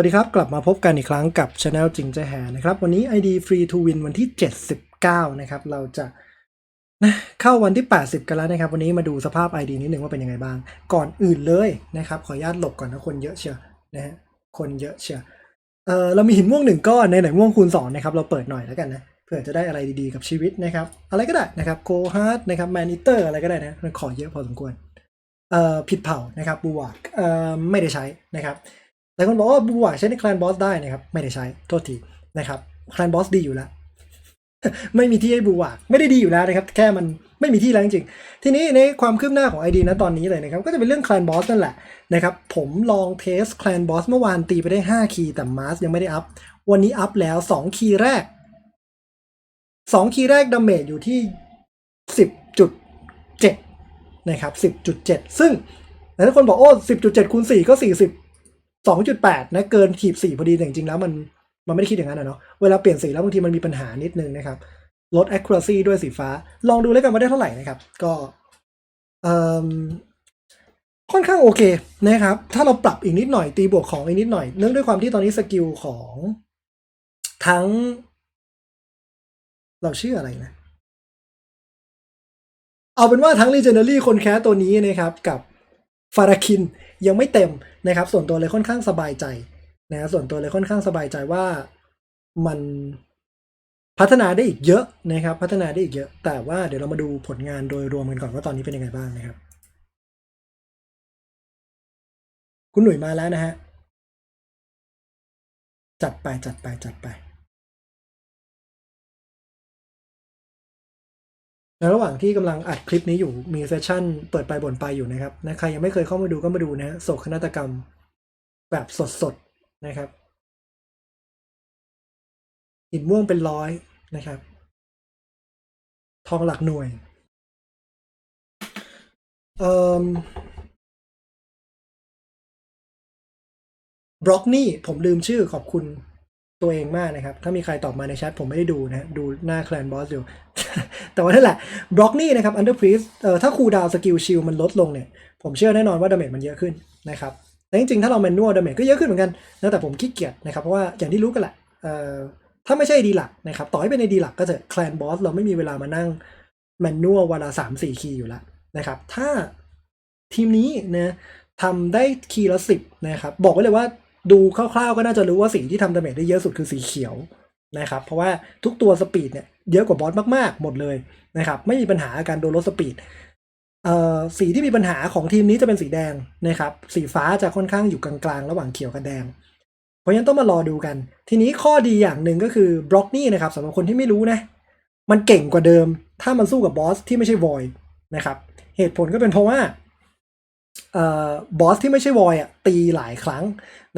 วัสดีครับ กลับมาพบกันอีกครั้งกับ Channel จริงใจแหนะครับ วันนี้ ID Free to Win วันที่ 79 นะครับ เราจะเข้าวันที่ 80 กันแล้วนะครับ วันนี้มาดูสภาพ ID นิดนึงว่าเป็นยังไงบ้าง ก่อนอื่นเลยนะครับ ขออนุญาตหลบก่อนนะคนเยอะเชียวนะฮะคนเยอะเชียวเออเรามีหินม่วงหนึ่งก้อนในไหนม่วงคูณ2นะครับเราเปิดหน่อยแล้วกันนะเผื่อจะได้อะไรดีๆกับชีวิตนะครับ อะไรก็ได้นะครับโกฮาร์ดนะครับแมน e เตอร์อะไรก็ได้นะมันขอเยอะพอสมควรเอ่อผิดเผ่านะครับบูวากเอ่อไม่ได้ใช้นะครับ หลายคนบอกว่าบูวากใช้ในคลานบอสได้นะครับ ไม่ได้ใช้โทษทีนะครับคลานบอสดีอยู่แล้ว ไม่มีที่ให้บูวากไม่ได้ดีอยู่แล้วนะครับ แค่มันไม่มีที่แล้วจริงๆทีนี้ในความคืบหน้าของ ID นะตอนนี้เลยนะครับ ก็จะเป็นเรื่องคลานบอสนั่นแหละนะครับ ผมลองเทสคลานบอสเมื่อวานตีไปได้ 5 คีย์แต่มาร์สยังไม่ได้อัพ วันนี้อัพแล้ว 2 คีย์แรก 2 คีย์แรกดาเมจอยู่ที่ 10.7 นะครับ 10.7 ซึ่งหลายคนบอกโอ้10.7คูณ4ก็ 40 2.8นะเกินขีด4พอดีแต่จริงๆแล้วมันมันไม่ได้คิดอย่างนั้นนะเนาะเวลาเปลี่ยนสีแล้วบางทีมันมีปัญหานิดนึงนะครับลด accuracy ด้วยสีฟ้า ลองดูแล้วกันว่าได้เท่าไหร่นะครับ ก็เอ่มค่อนข้างโอเคนะครับ ถ้าเราปรับอีกนิดหน่อยตีบวกของอีกนิดหน่อย เนื่องด้วยความที่ตอนนี้สกิลของทั้ง เราชื่ออะไรนะ เอาเป็นว่าทั้ง Legendary คนแคสตัวนี้นะครับ กับ ฟาราคินยังไม่เต็มนะครับ ส่วนตัวเลยค่อนข้างสบายใจนะส่วนตัวเลยค่อนข้างสบายใจว่ามันพัฒนาได้อีกเยอะนะครับ พัฒนาได้อีกเยอะ แต่ว่าเดี๋ยวเรามาดูผลงานโดยรวมกันก่อนว่าตอนนี้เป็นยังไงบ้างนะครับ คุณหนุ่ยมาแล้วนะฮะ จัดไปจัดไปจัดไป ในระหว่างที่กำลังอัดคลิปนี้อยู่มีเซสชั่นเปิดไปบ่นไปอยู่นะครับนะใครยังไม่เคยเข้ามาดูก็มาดูนะฮะโศกนาฏกรรมแบบสดๆนะครับหินม่วงเป็นร้อยนะครับ ทองหลักหน่วยเอ่อบล็อกนี่ผมลืมชื่อขอบคุณ ตัวเองมากนะครับ ถ้ามีใครตอบมาในแชทผมไม่ได้ดูนะดูหน้าแคลนบอสอยู่ แต่ว่านั่นแหละบล็อกนี่นะครับอันเดอร์พรีสเอ่อถ้าคูดาวสกิลชิลมันลดลงเนี่ย ผมเชื่อแน่นอนว่าดาเมจมันเยอะขึ้นนะครับแต่จริงๆ ถ้าเราแมนนวลดาเมจก็เยอะขึ้นเหมือนกันนะแต่ผมขี้เกียจนะครับ เพราะว่าอย่างที่รู้กันแหละเอ่อถ้าไม่ใช่ดีหลักนะครับ ต่อให้เป็นในดีหลักก็จะแคลนบอสเราไม่มีเวลามานั่งแมนนวลวันละสามสี่คีย์อยู่แล้วนะครับ ถ้าทีมนี้นะทำได้คีย์ละสิบนะครับ บอกไว้เลยว่า ดูคร่าวๆก็น่าจะรู้ว่าสิ่งที่ทำดาเมจได้เยอะสุดคือสีเขียวนะครับ เพราะว่าทุกตัวสปีดเนี่ยเยอะกว่าบอสมากๆ หมดเลยนะครับไม่มีปัญหาการโดนลดสปีดสีที่มีปัญหาของทีมนี้จะเป็นสีแดงนะครับ สีฟ้าจะค่อนข้างอยู่กลางๆ ระหว่างเขียวกับแดง เพราะฉะนั้นต้องมารอดูกัน ทีนี้ข้อดีอย่างหนึ่งก็คือบล็อกนี่นะครับสำหรับคนที่ไม่รู้นะ มันเก่งกว่าเดิม ถ้ามันสู้กับบอสที่ไม่ใช่วอยนะครับ เหตุผลก็เป็นเพราะว่า บอสที่ไม่ใช่วอยอะตีหลายครั้ง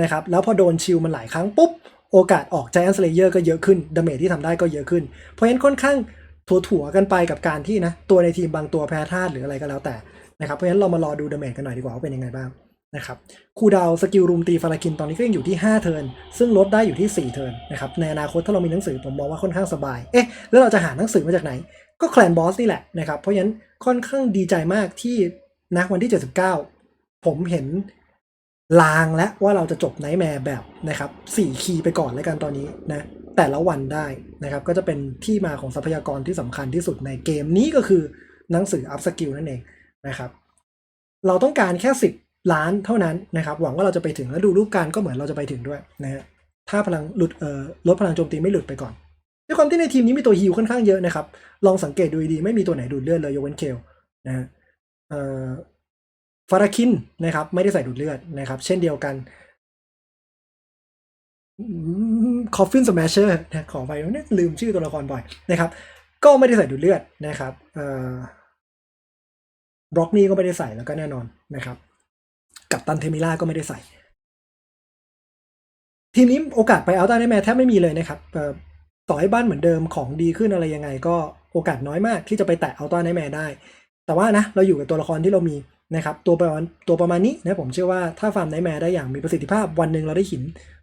นะครับแล้วพอโดนชิลมันหลายครั้งปุ๊บ โอกาสออก Giant Slayer ก็เยอะขึ้นดาเมจที่ทำได้ก็เยอะขึ้น เพราะฉะนั้นค่อนข้างถั่วๆกันไปกับการที่นะตัวในทีมบางตัวแพ้ธาตุหรืออะไรก็แล้วแต่นะครับเพราะฉะนั้นเรามารอดูดาเมจกันหน่อยดีกว่าว่าเป็นยังไงบ้างนะครับคูดาวสกิลรูมตีฟาราคินตอนนี้ก็ยังอยู่ที่ 5 เทิร์นซึ่งลดได้อยู่ที่ 4 เทิร์นนะครับในอนาคตถ้าเรามีหนังสือผมมองว่าค่อนข้างสบายเอ๊ะแล้วเราจะหาหนังสือมาจากไหน ก็แคลนบอสนี่แหละนะครับเพราะฉะนั้นค่อนข้างดีใจมากที่ นะวันที่ 79 ผมเห็นลางและว่าเราจะจบไนท์แมร์แบบนะครับสี่คีย์ไปก่อนแล้วกันตอนนี้นะแต่ละวันได้นะครับก็จะเป็นที่มาของทรัพยากรที่สำคัญที่สุดในเกมนี้ก็คือหนังสืออัพสกิลนั่นเองนะครับเราต้องการแค่ 10 ล้านเท่านั้นนะครับหวังว่าเราจะไปถึงแล้วดูรูปการก็เหมือนเราจะไปถึงด้วยนะฮะถ้าพลังหลุดเอ่อลดพลังโจมตีไม่หลุดไปก่อนด้วยความที่ในทีมนี้มีตัวฮิลค่อนข้างเยอะนะครับลองสังเกตดูดีไม่มีตัวไหนดูดเลือดเลยยกเว้นเคลนะฮะ ฟาราคินนะครับ ไม่ได้ใส่ดูดเลือดนะครับ เช่นเดียวกันคอฟฟินสมาชเชอร์นะขอไปเนี่ยลืมชื่อตัวละครบ่อยนะครับ ก็ไม่ได้ใส่ดูดเลือดนะครับบล็อกนี่ก็ไม่ได้ใส่แล้วก็แน่นอนนะครับ กับตันเทมิล่าก็ไม่ได้ใส่ ทีมนี้โอกาสไปเอาต้าได้แม้แทบไม่มีเลยนะครับต่อให้บ้านเหมือนเดิมของดีขึ้นอะไรยังไง ก็โอกาสน้อยมากที่จะไปแตะเอาต้าได้แม้ได้ แต่ว่านะเราอยู่กับตัวละครที่เรามีนะครับตัวประมาณตัวประมาณนี้นะผมเชื่อว่าถ้าฟาร์มไนแมร์ได้อย่างมีประสิทธิภาพวันหนึ่งเราได้หิน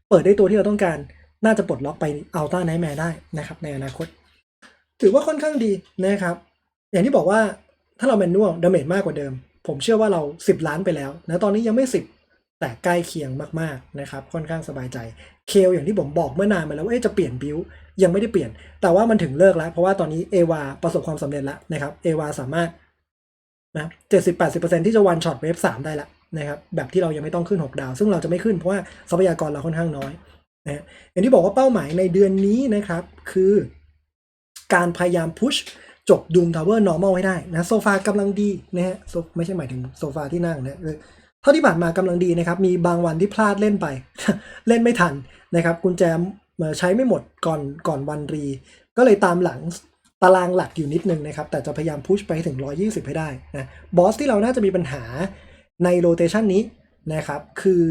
เปิดได้ตัวที่เราต้องการน่าจะปลดล็อกไปเอาต้าไนแมร์ได้นะครับในอนาคต ถือว่าค่อนข้างดีนะครับ อย่างที่บอกว่าถ้าเราแมนนวลดาเมจมากกว่าเดิม ผมเชื่อว่าเรา 10 ล้านไปแล้วนะตอนนี้ยังไม่ 10 แต่ใกล้เคียงมากๆนะครับค่อนข้างสบายใจเคลอย่างที่ผมบอกเมื่อนานมาแล้วว่าเอ๊จะเปลี่ยนบิวยังไม่ได้เปลี่ยน แต่ว่ามันถึงเลิกแล้ว เพราะว่าตอนนี้เอวาประสบความสำเร็จแล้วนะครับเอวาสามารถ นะเจ็ดสิบแปดสิบเปอร์เซ็นที่จะวันช็อตเวฟสามได้ละนะครับแบบที่เรายังไม่ต้องขึ้น 6 ดาว ซึ่งเราจะไม่ขึ้นเพราะว่าทรัพยากรเราค่อนข้างน้อยนะฮะอย่างที่บอกว่าเป้าหมายในเดือนนี้นะครับ คือการพยายามพุชจบดูมทาวเวอร์ normal ให้ได้นะโซฟากำลังดีนะฮะโซไม่ใช่หมายถึงโซฟาที่นั่งนะเท่าที่ผ่านมากำลังดีนะครับ มีบางวันที่พลาดเล่นไป เล่นไม่ทันนะครับกุญแจใช้ไม่หมดก่อนก่อนวันรี ก็เลยตามหลัง ตารางหลักอยู่นิดนึงนะครับ แต่จะพยายามพุชไปถึง 120 ให้ได้นะบอสที่เราน่าจะมีปัญหาในโรเตชันนี้นะครับ คือ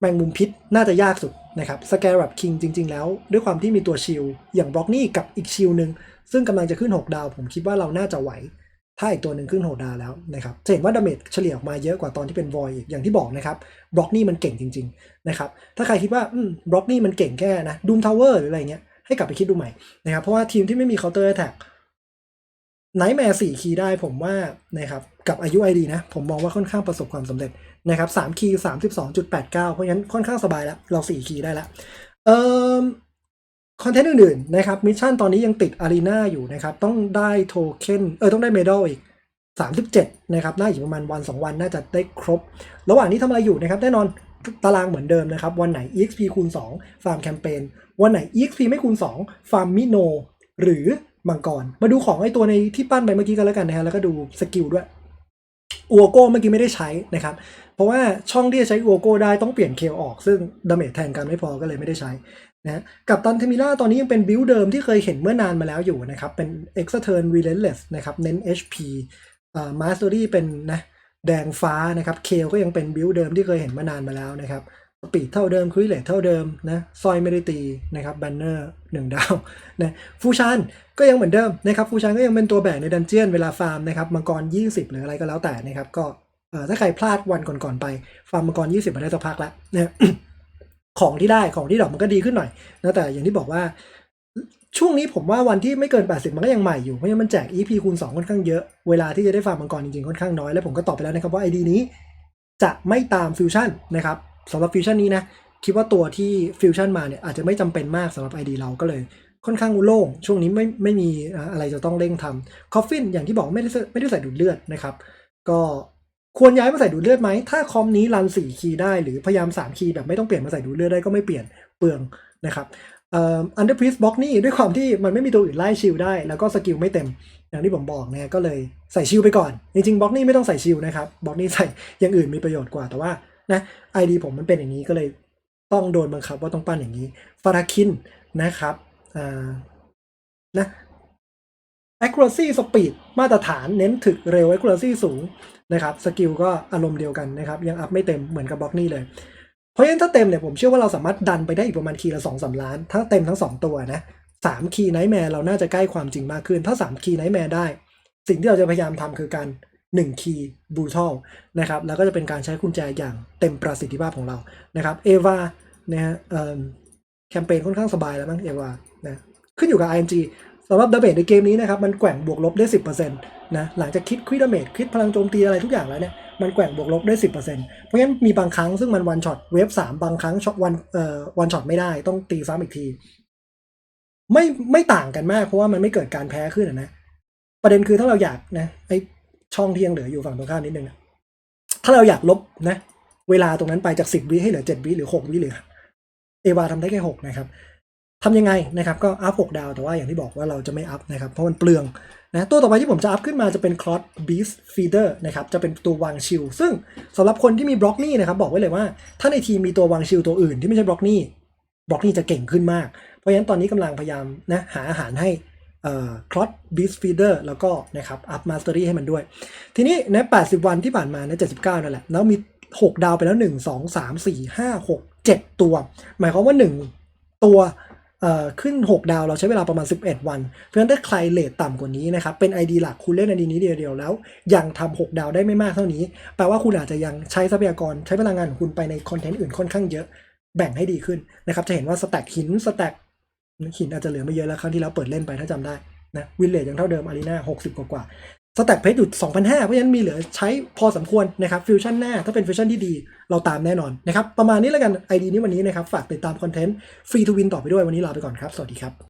แมงมุมพิษน่าจะยากสุดนะครับสแกรับคิงจริง ๆ แล้ว ด้วยความที่มีตัวชิลอย่างบล็อกนี่กับอีกชิลหนึ่งซึ่งกำลังจะขึ้น 6 ดาว ผมคิดว่าเราน่าจะไหว ถ้าอีกตัวหนึ่งขึ้น 6 ดาวแล้วนะครับจะเห็นว่าดาเมจเฉลี่ยออกมาเยอะกว่าตอนที่เป็นวอยอีกอย่างที่บอกนะครับบล็อกนี่มันเก่งจริง ๆ นะครับ ถ้าใครคิดว่าบล็อกนี่มันเก่งแค่นะดูมทาวเวอร์หรืออะไรเงี้ย ให้กลับไปคิดดูใหม่นะครับ เพราะว่าทีมที่ไม่มีเคาน์เตอร์แท็กไนท์แมร์สี่คีย์ได้ผมว่านะครับกับอายุไอดีนะ ผมมองว่าค่อนข้างประสบความสำเร็จนะครับสามคีย์สามสิบสองจุดแปดเก้าเพราะฉะนั้นค่อนข้างสบายแล้ว เราสี่คีย์ได้แล้วเอ่อคอนเทนต์อื่นๆนะครับมิชชั่นตอนนี้ยังติดอารีนาอยู่นะครับ ต้องได้โทเค็นเออต้องได้เมดัลอีก 37 นะครับ น่าจะประมาณวัน 2 วันน่าจะได้ครบ ระหว่างนี้ทำอะไรอยู่นะครับ แน่นอน ตารางเหมือนเดิมนะครับ วันไหน exp คูณ 2 ฟาร์มแคมเปญ วันไหน exp ไม่คูณ 2 ฟาร์มมิโน หรือมังกร มาดูของไอตัวในที่ปั้นไปเมื่อกี้กันแล้วกันนะฮะ แล้วก็ดูสกิลด้วยอัวโก้เมื่อกี้ไม่ได้ใช้นะครับ เพราะว่าช่องที่จะใช้อัวโก้ได้ต้องเปลี่ยนเคลออก ซึ่งดาเมจแทนกันไม่พอก็เลยไม่ได้ใช้นะฮะกับตันเทมิล่าตอนนี้ยังเป็นบิลเดิมที่เคยเห็นเมื่อนานมาแล้วอยู่นะครับ เป็น e x t e r n Relentless นะครับ เน้น HP มาสเตอรี่เป็นนะ แดงฟ้านะครับเคลก็ยังเป็นบิลเดิมที่เคยเห็นมานานมาแล้วนะครับปีดเท่าเดิมคุยเลทเท่าเดิมนะซอยไม่ได้ตีนะครับแบนเนอร์หนึ่งดาวนะฟูชานก็ยังเหมือนเดิมนะครับฟูชานก็ยังเป็นตัวแบกในดันเจียนเวลาฟาร์มนะครับมังกร 20 หรืออะไรก็แล้วแต่นะครับก็เออถ้าใครพลาดวันก่อนๆไป ฟาร์มมังกร 20 มาได้สักพักแล้วนะของที่ได้ของที่ดอกมันก็ดีขึ้นหน่อยนะแต่อย่างที่บอกว่า ช่วงนี้ผมว่าวันที่ไม่เกิน 80 มันก็ยังใหม่อยู่ เพราะฉะนั้นมันแจก EP คูณ 2 ค่อนข้างเยอะ เวลาที่จะได้ฟาร์มมังกรจริงๆ ค่อนข้างน้อย แล้วผมก็ตอบไปแล้วนะครับว่า ID นี้จะไม่ตามฟิวชั่นนะครับสำหรับฟิวชั่นนี้นะ คิดว่าตัวที่ฟิวชั่นมาเนี่ยอาจจะไม่จำเป็นมากสำหรับ ID เราก็เลย ค่อนข้างโล่ง ช่วงนี้ไม่ไม่มีอะไรจะต้องเร่งทำคอฟฟินอย่างที่บอกไม่ได้ไม่ได้ใส่ดูดเลือดนะครับ ก็ควรย้ายมาใส่ดูดเลือดไหม ถ้าคอมนี้รัน 4 คีย์ได้ หรือพยายาม 3 คีย์แบบไม่ต้องเปลี่ยนมาใส่ดูดเลือดได้ก็ไม่เปลี่ยนเปลืองนะครับ อันเดอร์พรีสบล็อกนี่ด้วยความที่มันไม่มีตัวอื่นไล่ชิลได้ แล้วก็สกิลไม่เต็ม อย่างที่ผมบอกนะก็เลยใส่ชิลไปก่อน จริงๆบล็อกนี่ไม่ต้องใส่ชิลนะครับบล็อกนี่ใส่อย่างอื่นมีประโยชน์กว่าแต่ว่านะไอดีผมมันเป็นอย่างนี้ก็เลยต้องโดนบังคับว่าต้องปั้นอย่างนี้ฟาราคินนะครับอ่านะ accuracy speed มาตรฐานเน้นถึกเร็ว accuracy สูงนะครับสกิลก็อารมณ์เดียวกันนะครับ ยังอัพไม่เต็มเหมือนกับบล็อกนี่เลย ราะฉะนั้นถ้าเต็มเนี่ยผมเชื่อว่าเราสามารถดันไปได้อีกประมาณคีย์ละสองสาล้าน ทั้งเต็มทั้ง 2 ตัวนะสามคีย์ไนท์แมร์เราน่าจะใกล้ความจริงมากขึ้น ถ้า3คีย์ไนท์แมร์ได้ สิ่งที่เราจะพยายามทำคือการ1คีย์บูทัลนะครับแล้วก็จะเป็นการใช้กุญแจอย่างเต็มประสิทธิภาพของเรานะครับเอวานะฮะแคมเปญค่อนข้างสบายแล้วมั้งเอวานะขึ้นอยู่กับ ING สำหรับดาเมจในเกมนี้นะครับมันแกว่งบวกลบได้ 10%นะหลังจากคิดควิดาเมจคิดพลังโจมตีอะไรทุกอย่างแล้วเนี่ยมันแกว่งบวกลบได้ 10%เพราะฉะนั้นมีบางครั้งซึ่งมันวันช็อตเวฟสามบางครั้งช็อตวันเอ่อวันช็อตไม่ได้ต้องตีซ้ำอีกที ไม่ไม่ต่างกันมากเพราะว่ามันไม่เกิดการแพ้ขึ้นนะประเด็นคือถ้าเราอยากนะไอช่องที่ยังเหลืออยู่ฝั่งตรงข้ามนิดนึงนะถ้าเราอยากลบนะ เวลาตรงนั้นไปจาก10วิให้เหลือ7วิหรือ6วิหรือเอวาทำได้แค่6นะครับ ทำยังไงนะครับก็อัพ6ดาว แต่ว่าอย่างที่บอกว่าเราจะไม่อัพนะครับ เพราะมันเปลืองนะตัวต่อไปที่ผมจะอัพขึ้นมาจะเป็น Cloud Beast Feeder นะครับจะเป็นตัววางชิลซึ่งสำหรับคนที่มีบล็อกนี่นะครับบอกไว้เลยว่า ถ้าในทีมมีตัววางชิลตัวอื่นที่ไม่ใช่บล็อกนี่บล็อกนี่จะเก่งขึ้นมาก เพราะฉะนั้นตอนนี้กำลังพยายามนะหาอาหารให้เอ่อ Cloud Beast Feeder แล้วก็นะครับอัพ Mastery ให้มันด้วย ทีนี้ใน 80 วันที่ผ่านมาใน79 นั่นแหละ แล้วมี 6 ดาวไปแล้ว 1 2 3 4 5 6 7 ตัว หมายความว่า 1 ตัว ขึ้น 6 ดาวเราใช้เวลาประมาณ 11 วัน เพราะฉะนั้นถ้าใครเลทต่ำกว่านี้นะครับ เป็น ID หลักคุณเล่น ID นี้เดียวๆแล้ว ยังทำ6ดาวได้ไม่มากเท่านี้ แปลว่าคุณอาจจะยังใช้ทรัพยากรใช้พลังงานของคุณไปในคอนเทนต์อื่นค่อนข้างเยอะ แบ่งให้ดีขึ้นนะครับ จะเห็นว่าสแต็กหินสแต็กหินอาจจะเหลือไม่เยอะแล้วครั้งที่แล้วเปิดเล่นไปถ้าจำได้นะวินเลจยังเท่าเดิมอารีนา60กว่า สแต็กเพชรอยู่2,500 เพราะฉะนั้นมีเหลือใช้พอสมควรนะครับฟิวชั่นหน้าถ้าเป็นฟิวชั่นที่ดี เราตามแน่นอนนะครับ ประมาณนี้แล้วกันไอดีนี้วันนี้นะครับ ฝากติดตามคอนเทนต์ฟรีทูวินต่อไปด้วยวันนี้ลาไปก่อนครับ สวัสดีครับ